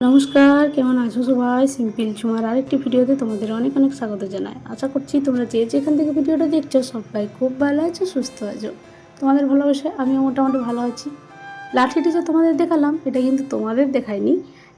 নমস্কার, কেমন আছো সবাই? সিম্পল চুমার আরেকটি ভিডিওতে তোমাদের অনেক অনেক স্বাগত জানাই। আশা করছি তোমরা যে যেখান থেকে ভিডিওটা দেখছ সবাই খুব ভালো আছো, সুস্থ আছো। তোমাদের ভালোবাসে আমিও মোটামুটি ভালো আছি। লাঠিটি যে তোমাদের দেখালাম, এটা কিন্তু তোমাদের দেখায়নি।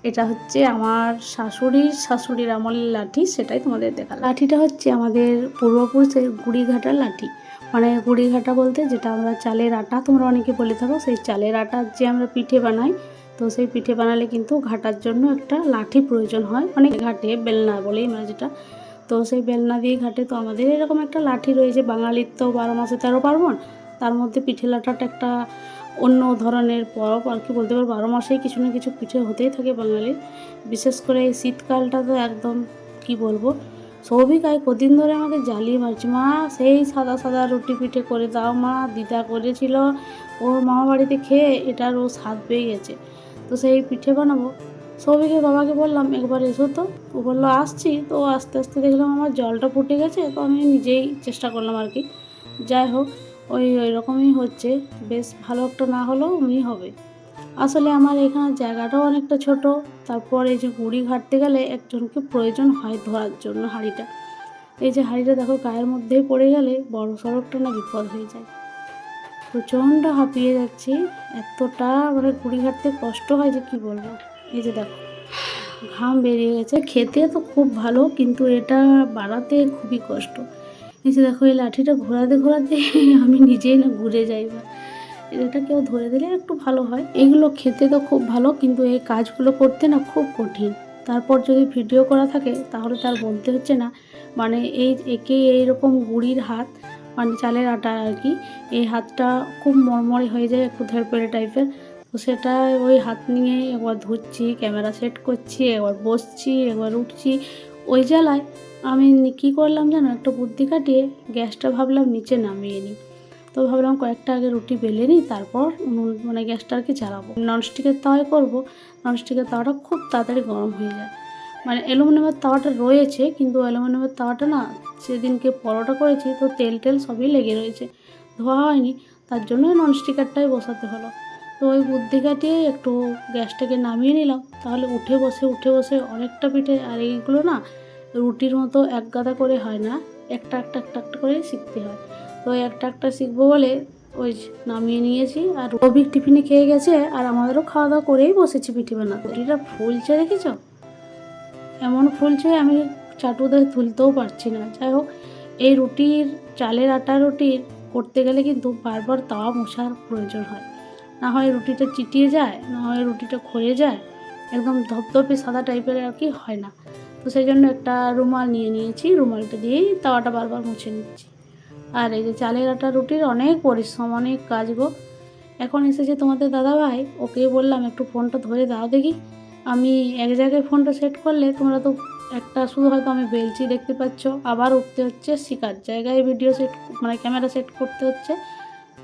এটা হচ্ছে আমার শাশুড়ির শাশুড়ির আমলের লাঠি, সেটাই তোমাদের দেখালাম। লাঠিটা হচ্ছে আমাদের পূর্বপুরুষের গুড়িঘাটার লাঠি। মানে গুড়ি ঘাটা বলতে যেটা আমরা চালের আটা, তোমরা অনেকে বলে থাকো সেই চালের আটার যে আমরা পিঠে বানাই। তো সেই পিঠে বানালে কিন্তু ঘাটার জন্য একটা লাঠি প্রয়োজন হয়। অনেক ঘাটে, বেলনা বলেই আমরা যেটা। তো সেই বেলনা দিয়ে ঘাটে তো আমাদের এরকম একটা লাঠি রয়েছে। বাঙালির তো বারো মাসে তেরো পার্বণ। তার মধ্যে পিঠে লাঠাটা একটা অন্য ধরনের পরব আর কি বলতে পারো। বারো মাসেই কিছু না কিছু পিঠে হতেই থাকে বাঙালির। বিশেষ করে এই শীতকালটা তো একদম কি বলব? সৌভিক আয় কদিন ধরে আমাকে জ্বালিয়ে মারছে। মা, সেই সাদা সাদা রুটি পিঠে করে দাও মা, দিদা করেছিল। ওর মামা বাড়িতে খেয়ে এটার ও স্বাদ পেয়ে গেছে। তো সেই পিঠে বানাবো। সৌভিকের বাবাকে বললাম, একবার এসো তো। ও বলল, আসছি। তো আস্তে আস্তে দেখলাম আমার জলটা ফুটে গেছে। তো আমি নিজেই চেষ্টা করলাম আর কি। যাই হোক, ওই ওই রকমই হচ্ছে। বেশ ভালো একটা না হলেও এমনি হবে। আসলে আমার এখানে জায়গাটাও অনেকটা ছোট। তারপর এই যে গুড়ি ঘাটতে গেলে একজনকে প্রয়োজন হয় ধরার জন্য হাঁড়িটা। এই যে হাঁড়িটা দেখো গায়ের মধ্যেই পড়ে গেলে বড় সড়কটা না বিপদ হয়ে যায়। প্রচণ্ড হাঁপিয়ে যাচ্ছি। এতটা মানে গুড়ি ঘাটতে কষ্ট হয় যে কি বলব? এই যে দেখো, ঘাম বেরিয়ে গেছে। খেতে তো খুব ভালো, কিন্তু এটা বাড়াতে খুবই কষ্ট। এই যে দেখো, এই লাঠিটা ঘোরাতে ঘোরাতে আমি নিজেই না ঘুরে যাই। বা এটা কেউ ধরে দিলে একটু ভালো হয়। এগুলো খেতে তো খুব ভালো, কিন্তু এই কাজগুলো করতে না খুব কঠিন। তারপর যদি ভিডিও করা থাকে, তাহলে তার বলতে হচ্ছে না। মানে এই একে এইরকম গুড়ির হাত মানে চালের আটা আর কি, এই হাতটা খুব মরমরে হয়ে যায় একটু ধেরপেড়ে টাইপের। তো সেটা ওই হাত নিয়ে একবার ধুচ্ছি, ক্যামেরা সেট করছি, একবার বসছি, একবার উঠছি। ওই জ্বালায় আমি কী করলাম জানো? একটা বুদ্ধি কাটিয়ে গ্যাসটা ভাবলাম নিচে নামিয়ে নিই। তো ভাবলাম কয়েকটা আগে রুটি বেলে নিই, তারপর মানে গ্যাসটা আর কি চালাবো। ননস্টিকের তাওয়ায় করব। ননস্টিকের তাওয়াটা খুব তাড়াতাড়ি গরম হয়ে যায়। মানে অ্যালুমিনিয়ামের তাওয়াটা রয়েছে, কিন্তু অ্যালুমিনিয়ামের তাওয়াটা না, সেদিনকে পরোটা করেছি, তো তেল টেল সবই লেগে রয়েছে। ধোয়া হয়নি, তার জন্য ননস্টিকারটাই বসাতে হলো। তো ওই বুদ্ধি কাটিয়ে একটু গ্যাসটাকে নামিয়ে নিলাম। তাহলে উঠে বসে উঠে বসে অনেকটা পিঠে, আর এইগুলো না রুটির মতো এক গাদা করে হয় না, একটা একটা একটা একটা করে শিখতে হয়। তো একটা একটা শিখব বলে ওই নামিয়ে নিয়েছি। আর রবিক টিফিনে খেয়ে গেছে আর আমাদেরও খাওয়া দাওয়া করেই বসেছি পিঠে বানাতে রুটিটা ফুলছে দেখেছ? এমন ফুলছে আমি চাটু তুলতেও পারছি না। যাই হোক, এই রুটির, চালের আটা রুটির করতে গেলে কিন্তু বারবার তাওয়া মশার প্রয়োজন হয়। না হয় রুটিটা চিটিয়ে যায়, না হয় রুটিটা ক্ষয়ে যায়, একদম ধপধপে সাদা টাইপের আর কি হয় না। তো সেই জন্য একটা রুমাল নিয়ে নিয়েছি, রুমালটা দিয়েই তাওয়াটা বারবার মুছে নিচ্ছি। আর এই যে চালের আটা রুটির অনেক পরিশ্রম, অনেক কাজ গো। এখন এসেছে তোমাদের দাদাভাই, ওকে বললাম, একটু ফোনটা ধরে দাও দেখি। আমি এক জায়গায় ফোনটা সেট করলে তোমরা তো একটা শুধু হয়তো আমি বেলছি দেখতে পাচ্ছ। আবার উঠতে হচ্ছে শিকার জায়গায় ভিডিও সেট মানে ক্যামেরা সেট করতে হচ্ছে।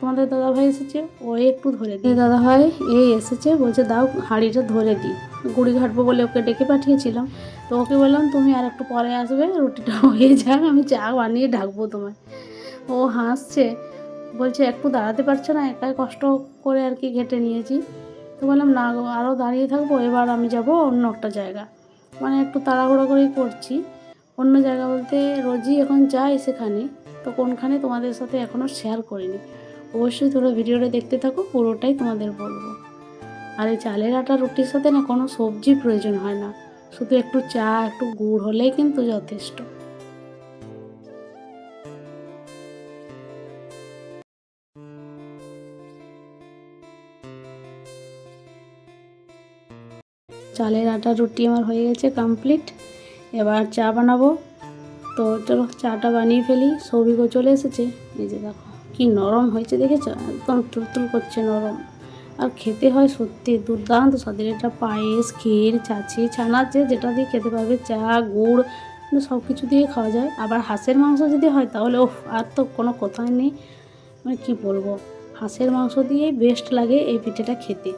তোমাদের দাদাভাই এসেছে, ও একটু ধরে দিয়ে দাদাভাই এই এসেছে, বলছে, দাও হাঁড়িটা ধরে দিই গুড়ি ঘাটবো বলে ওকে ডেকে পাঠিয়েছিলাম। তো ওকে বললাম, তুমি আর একটু পরে আসবে, রুটিটা হয়ে যাক, আমি চা বানিয়ে ঢাকবো তোমায়। ও হাসছে। বলছে, একটু দাঁড়াতে পারছ না? একাই কষ্ট করে আর কি ঘেটে নিয়েছি। তো বললাম, না আরও দাঁড়িয়ে থাকব, এবার আমি যাব অন্য একটা জায়গা। মানে একটু তাড়াহুড়ো করেই করছি। অন্য জায়গা বলতে রোজই এখন যাই সেখানে, তো কোনখানে তোমাদের সাথে এখনও শেয়ার করিনি। অবশ্যই তোমরা ভিডিওটা দেখতে থাকো, পুরোটাই তোমাদের বলব। আর এই চালের আটা, রুটির সাথে না কোনো সবজি প্রয়োজন হয় না। শুধু একটু চা, একটু গুড় হলেই কিন্তু যথেষ্ট। চালের আটা, রুটি আমার হয়ে গেছে কমপ্লিট এবার চা বানাবো। তো চলো, চাটা বানিয়ে ফেলি। সৌভিকও চলে এসেছে। এই যে দেখো, কি নরম হয়েছে, দেখেছ? একদম তুলতুল করছে নরম। আর খেতে হয় সত্যি দুর্দান্ত স্বাদের। এটা পায়েস, ক্ষীর চাচি ছানা যে যেটা দিয়ে খেতে পারবে, চা, গুড় সব কিছু দিয়ে খাওয়া যায়। আবার হাঁসের মাংস যদি হয়, তাহলে ওফ আর তো কোনো কথাই নেই। মানে কী বলব? হাঁসের মাংস দিয়েই বেস্ট লাগে এই পিঠেটা খেতে।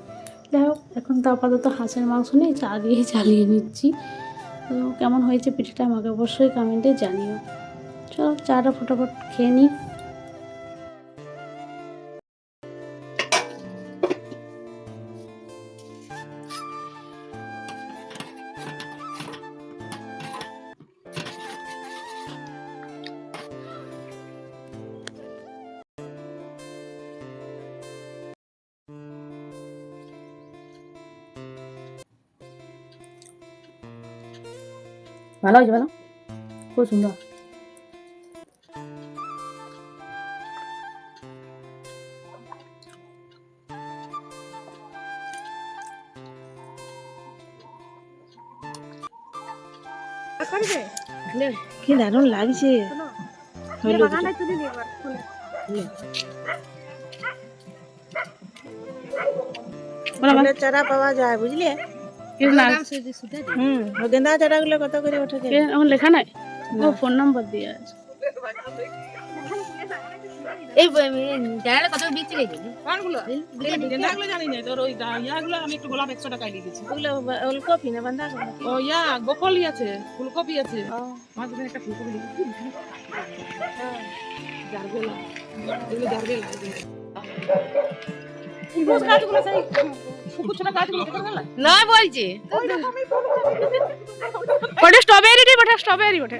যাই হোক, এখন তো আপাতত হাঁসের মাংস নেই, চা দিয়ে চালিয়ে নিচ্ছি। কেমন হয়েছে পিঠেটা আমাকে অবশ্যই কমেন্টে জানিও। চলো, চাটা ফটাফট খেয়ে নিই ভালো হয়েছে ভালো। খুব সুন্দর। কি দারুণ লাগছে। চারা পাওয়া যায় বুঝলে? হুম গেন্দা চারা গুলো কত করে ওঠে এখন লেখা নাই? ও ফোন নাম্বার দিয়ে আছে। এই জায়গাটা কত বিক্রি হয়েছে গেন্দাগুলো জানি না তোর ওই ইয়াগুলো আমি একটু গোলাপ একশো টাকায় লিখেছি ওগুলো ওলকপি না বান্ধা ও ইয়া গোপলি আছে ফুলকপি আছে। আমার একটা ফুলকপি লিখেছি জারবেলা। এগুলো জারবেলা। বলছি। ওটা স্ট্রবেরি রে ওটা স্ট্রবেরি ওটা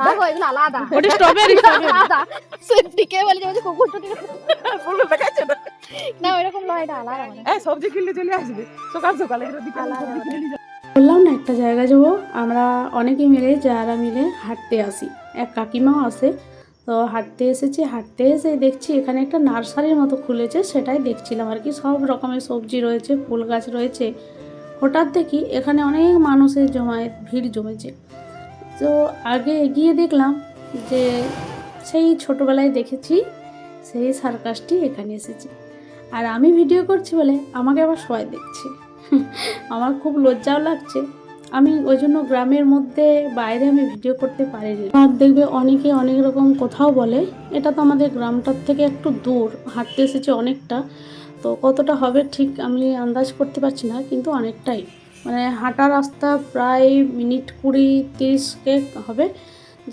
না ওটা স্ট্রবেরি কে বলে যে কুকুর টুটি ফুল দেখাচ্ছে না। না ওইরকম নয় এটা আলাদা এই সবজি কিনলে চলে আসবে। সকাল। বললাম না একটা জায়গা যাব। আমরা অনেকে মিলে যারা মিলে হাঁটতে আসি। এক কাকিমাও আসে তো হাঁটতে এসেছি, হাঁটতে এসে দেখছি এখানে একটা নার্সারির মতো খুলেছে, সেটাই দেখছিলাম আর কি। সব রকমের সবজি রয়েছে, ফুল গাছ রয়েছে। হঠাৎ দেখি এখানে অনেক মানুষের জমায়েত, ভিড় জমেছে। তো আগে এগিয়ে দেখলাম যে সেই ছোটোবেলায় দেখেছি, সেই সার্কাসটি এখানে এসেছে। আর আমি ভিডিও করছি বলে আমাকে আবার সবাই দেখছে। আমার খুব লজ্জাও লাগছে। আমি ওই জন্য গ্রামের মধ্যে বাইরে আমি ভিডিও করতে পারিনি। আর দেখবে অনেকে অনেক রকম কোথাও বলে। এটা তো আমাদের গ্রামটার থেকে একটু দূর, হাঁটতে এসেছে অনেকটা। তো কতটা হবে ঠিক আমি আন্দাজ করতে পারছি না, কিন্তু অনেকটাই। মানে হাঁটা রাস্তা প্রায় মিনিট কুড়ি তিরিশকে হবে।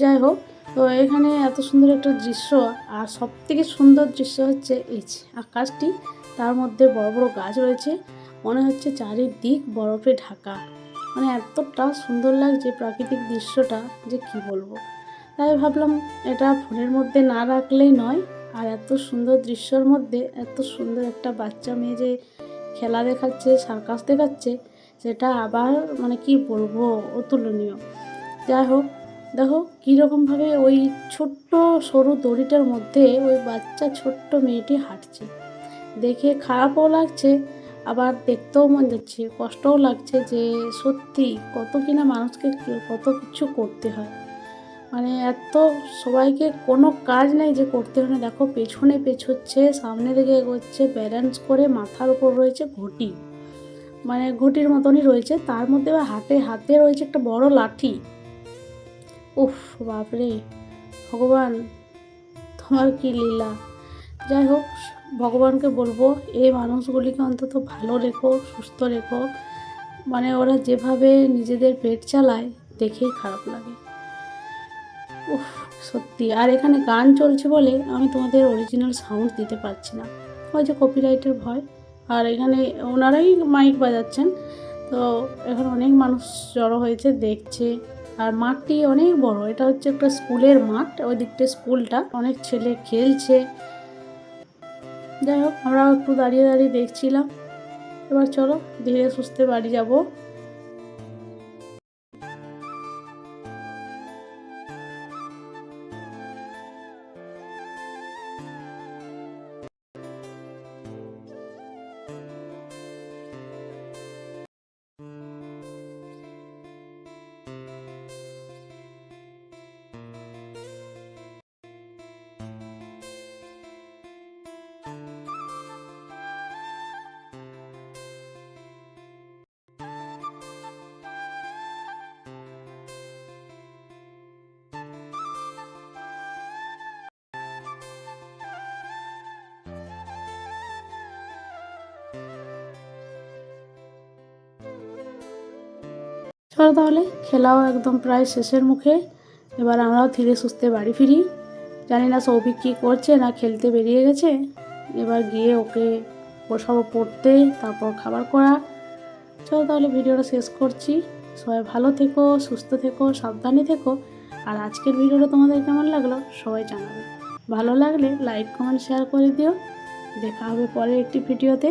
যাই হোক, তো এখানে এত সুন্দর একটা দৃশ্য, আর সব থেকে সুন্দর দৃশ্য হচ্ছে এই আকাশটি। তার মধ্যে বড় বড় গাছ রয়েছে। মনে হচ্ছে চারিদিক বরফে ঢাকা। মানে এতটা সুন্দর লাগছে প্রাকৃতিক দৃশ্যটা যে কি বলব। তাই ভাবলাম এটা ফোনের মধ্যে না রাখলেই নয়, আর এত সুন্দর দৃশ্যর মধ্যে এত সুন্দর একটা বাচ্চা মেয়ে যে খেলা দেখাচ্ছে, সার্কাস দেখাচ্ছে, সেটা আবার মানে কি বলব অতুলনীয়। যাই হোক, দেখো কীরকমভাবে ওই ছোট্ট সরু দড়িটার মধ্যে ওই বাচ্চা ছোট্ট মেয়েটি হাঁটছে। দেখে খারাপও লাগছে আবার দেখতেও মন যাচ্ছে, কষ্টও লাগছে যে সত্যি কত কিনা মানুষকে কত কিছু করতে হয়। মানে এত সবাইকে কোনো কাজ নেই যে করতে হয় না। দেখো পেছনে পেছোচ্ছে, সামনে দিকে এগোচ্ছে ব্যালেন্স করে মাথার উপর রয়েছে ঘটি। মানে ঘটির মতনই রয়েছে, তার মধ্যে আবার হাতে হাতে রয়েছে একটা বড় লাঠি। উফ, বাপরে, ভগবান, তোমার কি লীলা? যাই হোক, ভগবানকে বলব, এই মানুষগুলিকে অন্তত ভালো রেখো, সুস্থ রেখো। মানে ওরা যেভাবে নিজেদের পেট চালায় দেখেই খারাপ লাগে। উফ, সত্যি। আর এখানে গান চলছে বলে আমি তোমাদের অরিজিনাল সাউন্ড দিতে পারছি না। ওই যে কপিরাইটের ভয়। আর এখানে ওনারাই মাইক বাজাচ্ছেন। তো এখন অনেক মানুষ জড়ো হয়েছে, দেখছে। আর মাঠটি অনেক বড়। এটা হচ্ছে একটা স্কুলের মাঠ, ওই দিকটা স্কুলটা। অনেক ছেলে খেলছে। যাই হোক আমরা একটু দাঁড়িয়ে দাঁড়িয়ে দেখছিলাম। এবার চলো ধীরে সুস্থে বাড়ি যাব। চলো তাহলে, খেলাও একদম প্রায় শেষের মুখে। এবার আমরাও ধীরে সুস্থে বাড়ি ফিরি। জানি না সৌভিক কী করছে না খেলতে বেরিয়ে গেছে। এবার গিয়ে ওকে বসাবো পড়তে, তারপর খাবার করা। চলো তাহলে ভিডিওটা শেষ করছি। সবাই ভালো থেকো, সুস্থ থেকো, সাবধানে থেকো। আর আজকের ভিডিওটা তোমাদের কেমন লাগল সবাই জানাবে। ভালো লাগলে লাইক, কমেন্ট শেয়ার করে দিও। দেখা হবে পরের একটি ভিডিওতে।